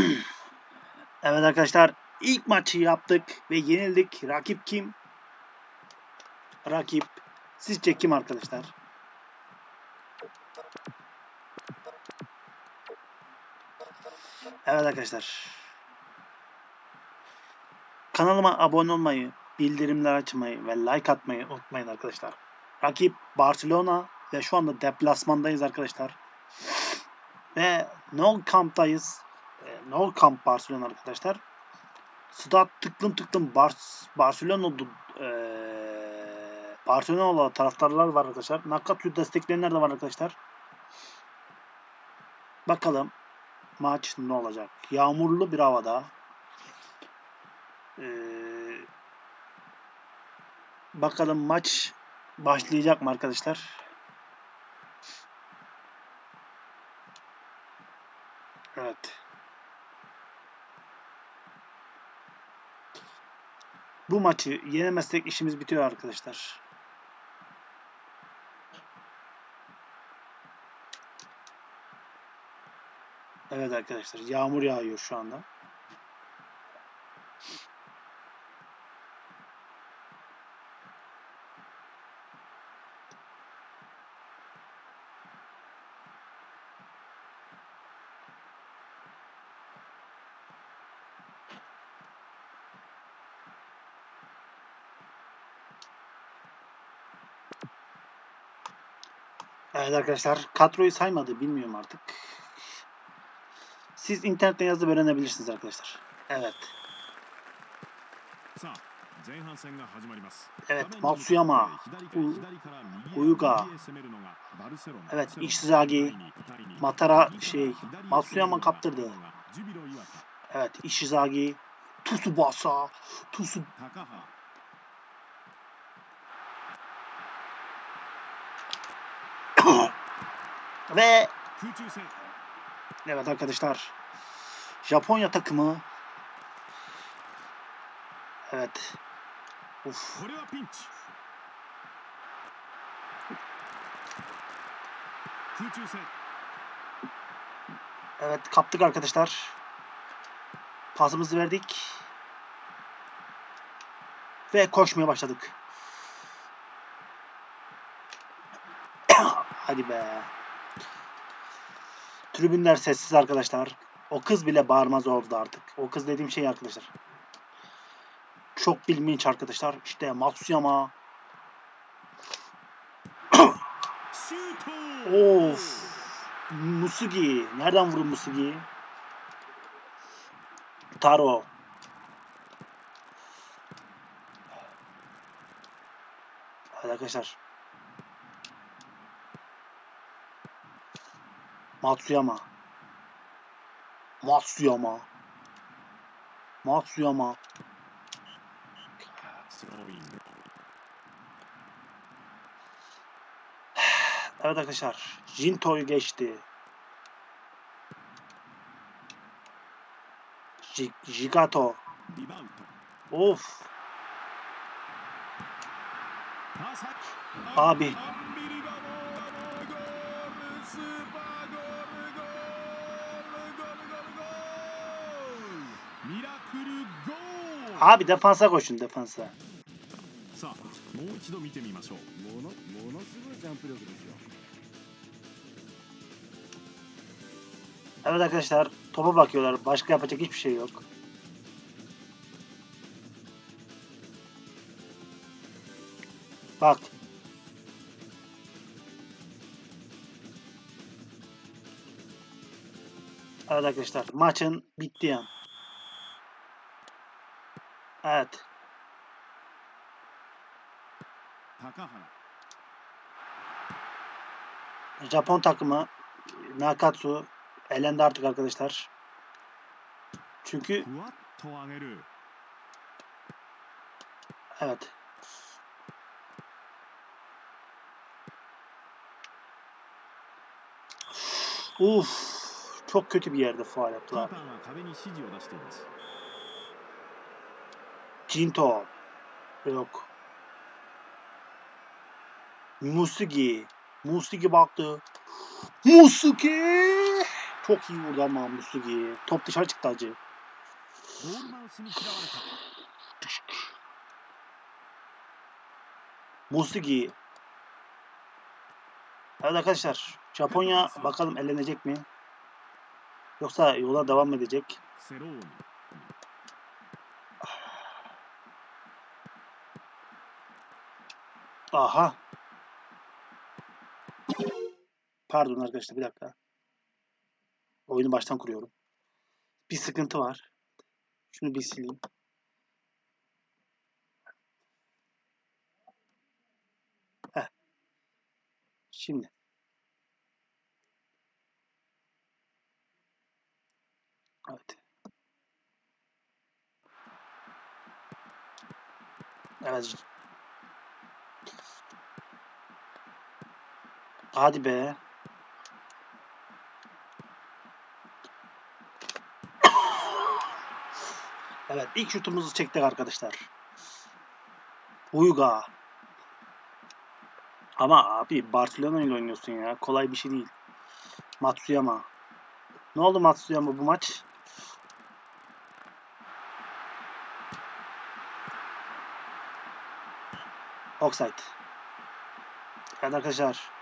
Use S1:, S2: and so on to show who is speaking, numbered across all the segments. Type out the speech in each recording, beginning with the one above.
S1: Evet arkadaşlar ilk maçı yaptık ve yenildik. Rakip kim? Rakip sizce kim arkadaşlar? Evet arkadaşlar. Kanalıma abone olmayı, bildirimler açmayı ve like atmayı unutmayın arkadaşlar. Rakip Barcelona ve şu anda deplasmandayız arkadaşlar. Ve No Camp'tayız. E, No Camp Barcelona arkadaşlar. Stat tıklım tıklım Bar Barcelona e, Barcelona'lı taraftarlar var arkadaşlar. Nakatü destekleyenler de var arkadaşlar. Bakalım maç ne olacak? Yağmurlu bir havada. Ee, bakalım maç başlayacak mı arkadaşlar? Evet. Bu maçı yenemezsek işimiz bitiyor arkadaşlar. Evet arkadaşlar yağmur yağıyor şu anda. Evet arkadaşlar kadroyu saymadı bilmiyorum artık. Siz internetten yazıp öğrenebilirsiniz arkadaşlar. Evet. Evet Matsuyama,
S2: U
S1: Uyuga, evet Ishizagi, Matara şey Matsuyama kaptırdı. Evet Ishizagi, Tsubasa,
S2: Tsubasa
S1: Ve evet arkadaşlar Japonya takımı Evet. Uf. Evet kaptık arkadaşlar. Pasımızı verdik. Ve koşmaya başladık. Hadi be. Tribünler sessiz arkadaşlar. O kız bile bağırmaz oldu artık. O kız dediğim şey arkadaşlar. Çok bilminç arkadaşlar. İşte Matsuyama. of. Musugi. Nereden vurun Musugi? Taro. Hadi arkadaşlar. Matsuyama. Matsuyama. Matsuyama. Evet arkadaşlar. Jinto'yu geçti. Jigato. Of. Abi. Abi defansa koşun defansa. Evet arkadaşlar topa bakıyorlar. Başka yapacak hiçbir şey yok. Bak. Evet arkadaşlar maçın bitti yani. Evet. Japon takımı Nakatsu elendi artık arkadaşlar. Çünkü Evet. Uf, çok kötü bir yerde faal yaptılar. Jinto. Yok. Musugi. Musugi baktı. Musugi! Çok iyi vurdu ama Musugi. Top dışarı çıktı acı. Musugi. Evet arkadaşlar. Japonya bakalım elenecek mi? Yoksa yola devam edecek. Aha. Pardon arkadaşlar bir dakika. Oyunu baştan kuruyorum. Bir sıkıntı var. Şunu bir sileyim. Heh. Şimdi. Evet. Evet. Hadi be. Evet ilk şutumuzu çektik arkadaşlar. Uyga. Ama abi Barcelona ile oynuyorsun ya. Kolay bir şey değil. Matsuyama. Ne oldu Matsuyama bu maç? Offside. Evet arkadaşlar.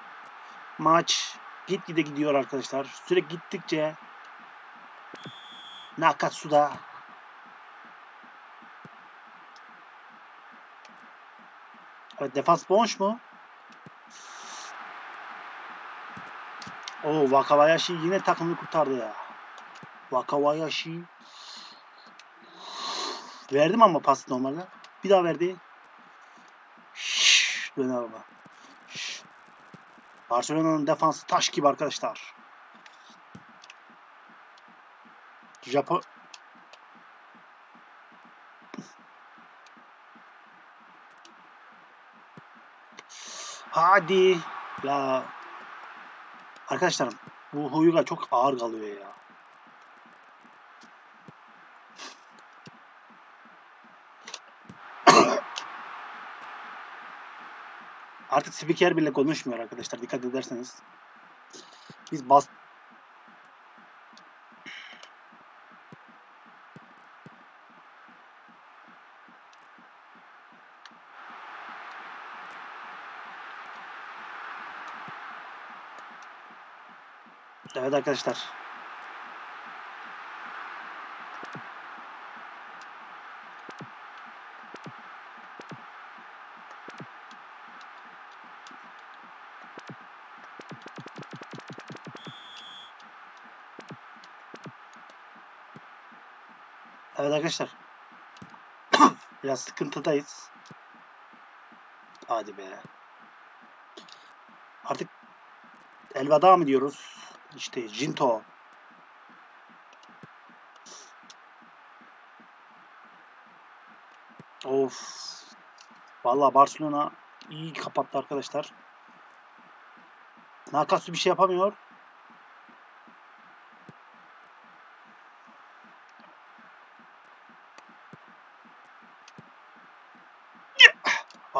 S1: Maç gitgide gidiyor arkadaşlar. Süre gittikçe Nakatsu'da Evet defans boş mu? Oo Wakabayashi yine takımını kurtardı ya. Wakabayashi Verdim ama pas normalde. Bir daha verdi. Şşş, dön abi. Barcelona'nın defansı taş gibi arkadaşlar. Japon Hadi. Ya arkadaşlarım bu Huyuga çok ağır kalıyor ya. Artık spiker bile konuşmuyor arkadaşlar dikkat ederseniz. Biz bas Evet arkadaşlar. Evet arkadaşlar. Biraz sıkıntıdayız. Hadi be. Artık elveda mı diyoruz? İşte Jinto. Of. Vallahi Barcelona iyi kapattı arkadaşlar. Nakatsu bir şey yapamıyor.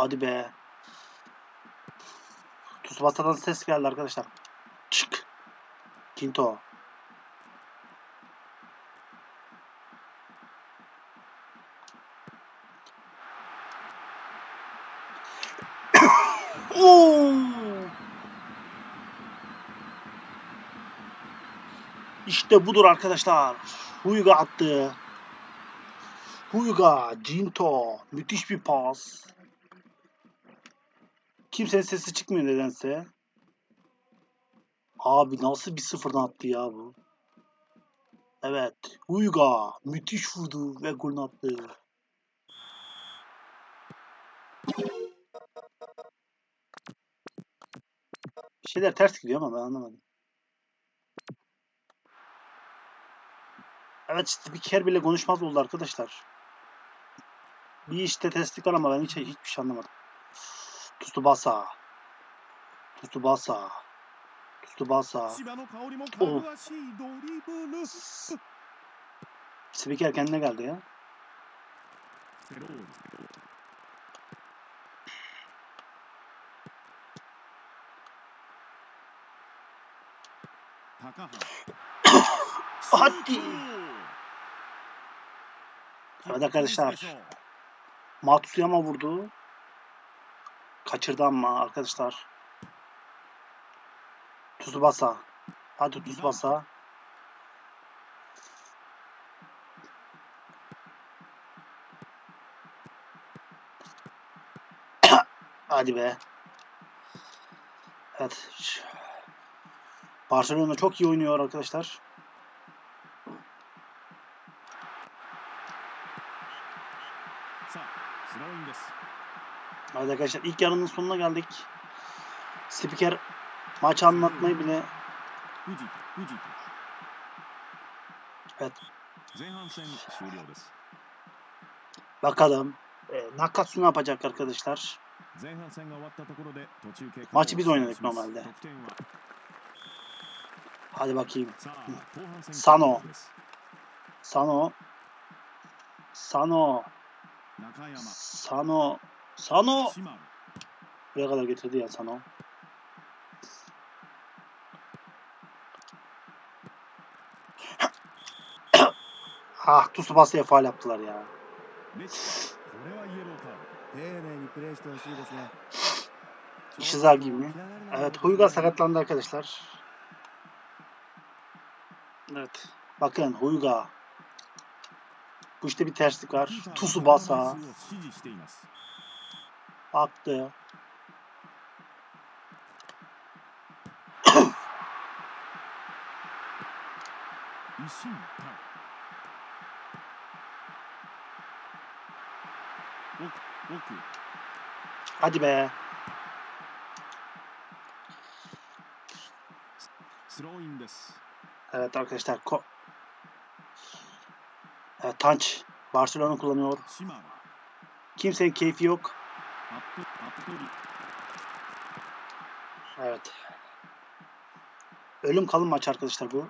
S1: Hadi be. Tsubasa'dan ses geldi arkadaşlar. Çık. Kinto. İşte budur arkadaşlar. Huyga attı. Huyga, Jinto. Müthiş bir pas. Kimsenin sesi çıkmıyor nedense. Abi nasıl bir sıfırdan attı ya bu? Evet. Huyga müthiş vurdu ve golünü attı. Bir şeyler ters gidiyor ama ben anlamadım. Evet spiker bile konuşmaz oldu arkadaşlar. Bir işte testlik var ama ben hiç hiçbir şey anlamadım. Tsubasa. Tsubasa. Tsubasa.
S2: Oh.
S1: Spiker kendine geldi ya. Hadi. Evet arkadaşlar. Matsuyama vurdu. Kaçırdı ama arkadaşlar. Tsubasa. Hadi Tsubasa. Hadi be. Evet. Barcelona çok iyi oynuyor arkadaşlar. Evet arkadaşlar ilk yarının sonuna geldik. Spiker maçı anlatmayı bile Evet. Bakalım. E, Nakatsu ne yapacak arkadaşlar? Maçı biz oynadık normalde. Hadi bakayım. Sano. Sano. Sano. Sano. Sano. Buraya kadar getirdi ya Sano. ah Tusu Tsubasa'ya faal yaptılar ya. İşizaki mi? Evet Huyga sakatlandı arkadaşlar. Evet. Bakın Huyga. Bu işte bir terslik var. Tsubasa
S2: aktı.
S1: Hadi be. Evet arkadaşlar. Ko evet, Tanç. Barcelona kullanıyor. Kimsenin keyfi yok. Evet. Ölüm kalım maç arkadaşlar bu.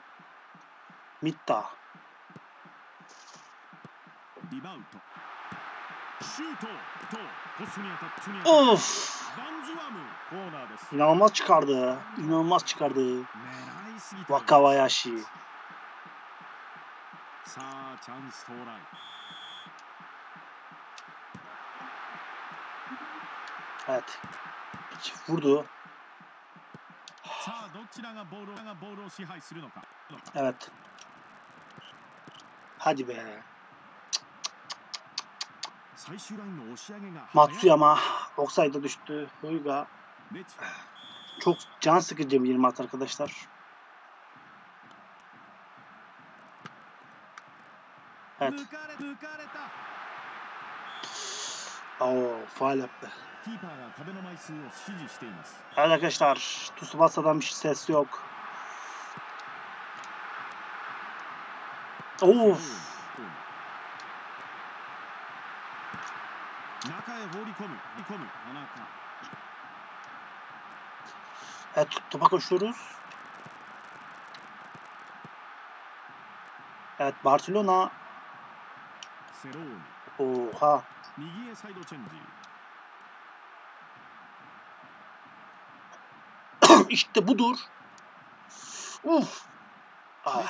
S1: Mitta. Of. İnanılmaz çıkardı. İnanılmaz çıkardı. Wakabayashi. Evet. Vurdu. Evet. Hadi be. Matsuyama Oksay'da düştü. Huyga. Çok can sıkıcı bir maç arkadaşlar. Evet. Oo, faal yaptı. Evet arkadaşlar, Tsubasa'dan bir ses yok. Of. Evet, topa koşuyoruz. Evet, Barcelona. Oha.
S2: 右へサイドチェンジ
S1: işte budur. Uf. Ah,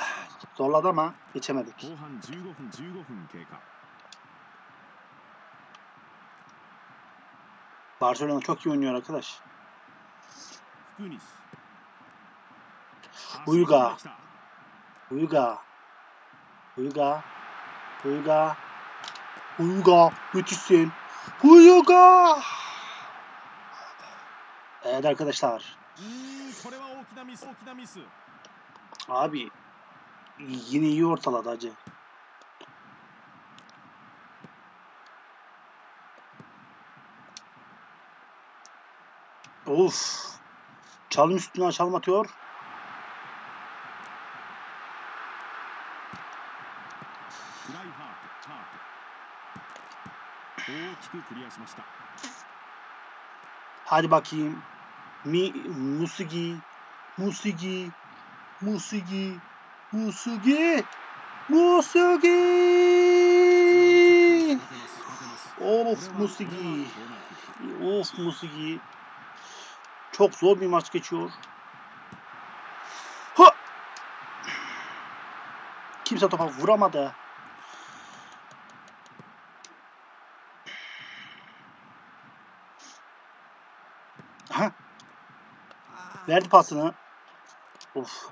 S1: zorladı ama geçemedik.
S2: 後半15分15分経過
S1: Barcelona çok iyi oynuyor arkadaş.
S2: 福西
S1: Uyga
S2: 足を込んできた
S1: Uyga. Uyga. Uyga. Huyuga müthişsin. Huyuga! Evet arkadaşlar. Abi yine iyi ortaladı acı. Of. Çalım üstüne
S2: çalmatıyor.
S1: Hadi bakayım. Mi,
S2: Musigi. Musigi. Musigi. Musigi. Musigi.
S1: Of
S2: Musigi.
S1: Of Musigi. Çok zor bir maç geçiyor. Ha! Kimse topa vuramadı. Verdi pasını. Of.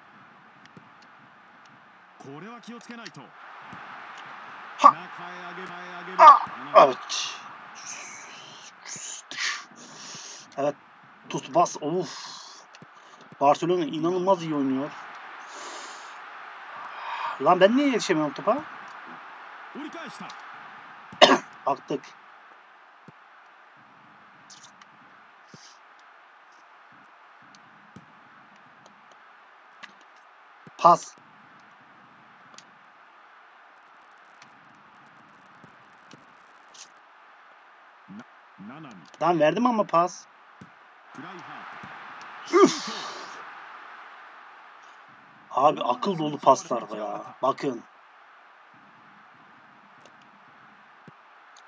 S1: Ha.
S2: Ah.
S1: Evet. Evet. Tut bas. Of. Barcelona inanılmaz iyi oynuyor. Lan ben niye yetişemiyorum topa? Aktık. Pas. Lan verdim ama pas.
S2: Üf.
S1: Abi akıl dolu paslardı ya. Bakın.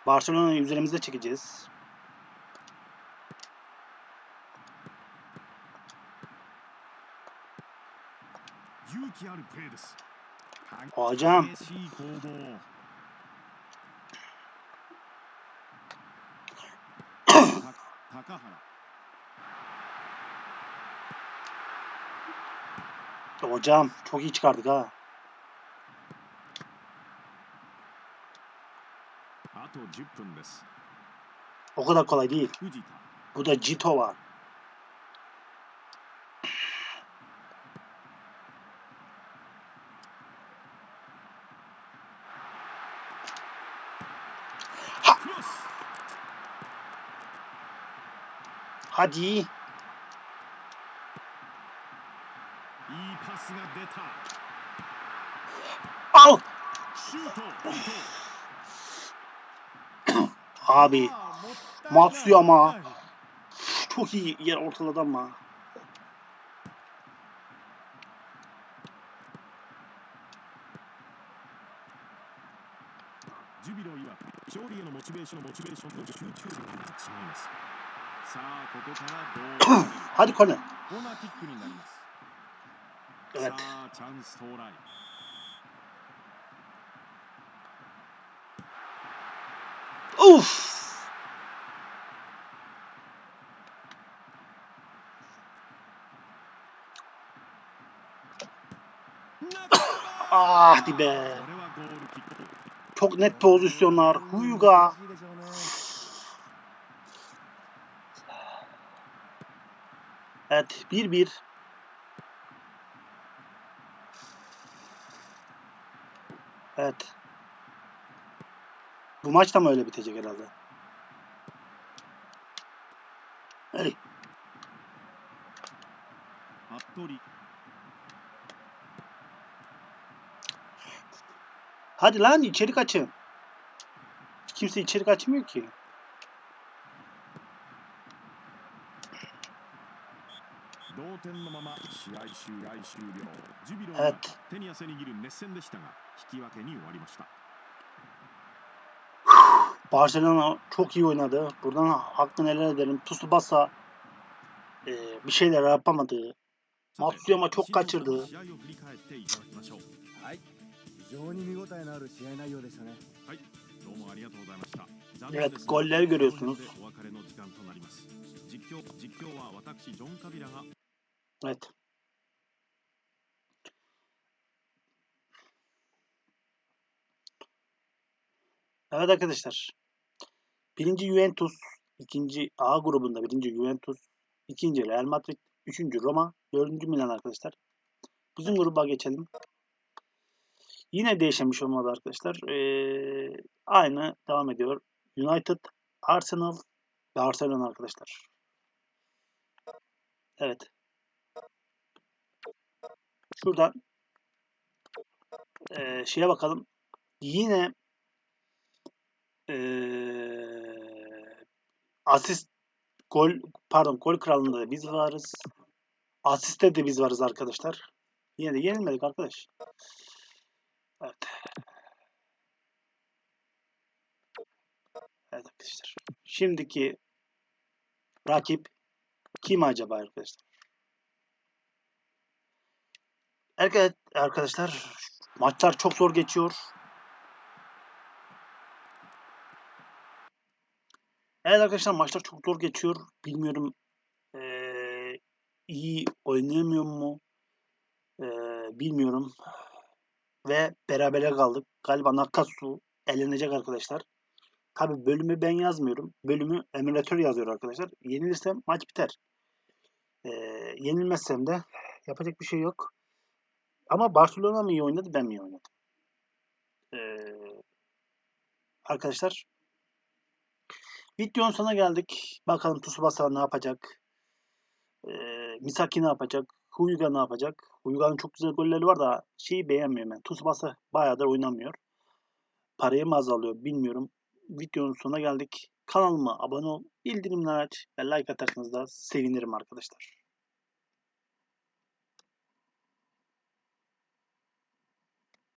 S1: Barcelona'yı üzerimize çekeceğiz.
S2: 気あるプレーです。
S1: Hocam.
S2: 激しい攻防。た高原。
S1: Hocam çok iyi çıkardık ha.
S2: あと10分です。
S1: O kadar kolay değil.
S2: 藤田。
S1: Bu da Cito var. Hadi. Al. Abi.
S2: Matsuya
S1: ama. Çok iyi yer ortaladı ama.
S2: Jubilo いわ勝利へのモチベーションモチベーションと集中力が違います。
S1: Hadi
S2: Kone.
S1: Evet. Uf. ah
S2: dibe.
S1: Çok net pozisyonlar.
S3: Huyuga.
S1: Evet 1-1. Evet. Bu maç da mı öyle bitecek herhalde?
S2: 部。
S1: Hadi lan içeri kaçın. Kimse içeri kaçmıyor ki. Evet. Barcelona çok iyi oynadı. Buradan hakkını helal edelim. Tusu basa e, bir şeyler yapamadı. Matsuyama çok kaçırdı.
S3: 非常に見応えのある試合内容でしたね。
S2: はい、どうもありがとうございました。
S1: Evet, goller görüyorsunuz.
S2: この辺でお別れの時間となります。実況実況は私ジョンカビラが
S1: Evet. Evet arkadaşlar. Birinci Juventus, ikinci A grubunda birinci Juventus, ikinci Real Madrid, üçüncü Roma, dördüncü Milan arkadaşlar. Bizim gruba geçelim. Yine değişen bir şey olmadı arkadaşlar. Ee, aynı devam ediyor. United, Arsenal, Barcelona arkadaşlar. Evet. Şuradan eee, şeye bakalım. Yine eee, asist gol pardon gol kralında da biz varız. Asiste de biz varız arkadaşlar. Yine de yenilmedik arkadaş. Evet. Evet arkadaşlar. Şimdiki rakip kim acaba arkadaşlar? Evet arkadaşlar maçlar çok zor geçiyor. Evet arkadaşlar maçlar çok zor geçiyor. Bilmiyorum eee, iyi oynayamıyor mu? Ee, bilmiyorum. Ve berabere kaldık. Galiba Nakatsu elenecek arkadaşlar. Tabi bölümü ben yazmıyorum. Bölümü emülatör yazıyor arkadaşlar. Yenilirsem maç biter. Ee, yenilmezsem de yapacak bir şey yok. Ama Barcelona mı iyi oynadı ben mi iyi oynadım? Ee, arkadaşlar videonun sonuna geldik. Bakalım Tsubasa ne yapacak? Ee, Misaki ne yapacak? Huyuga ne yapacak? Huyuga'nın çok güzel golleri var da şeyi beğenmiyorum ben. Tsubasa bayağıdır oynamıyor. Parayı mı azalıyor bilmiyorum. Videonun sonuna geldik. Kanalıma abone ol, bildirimler aç ve like atarsanız da sevinirim arkadaşlar.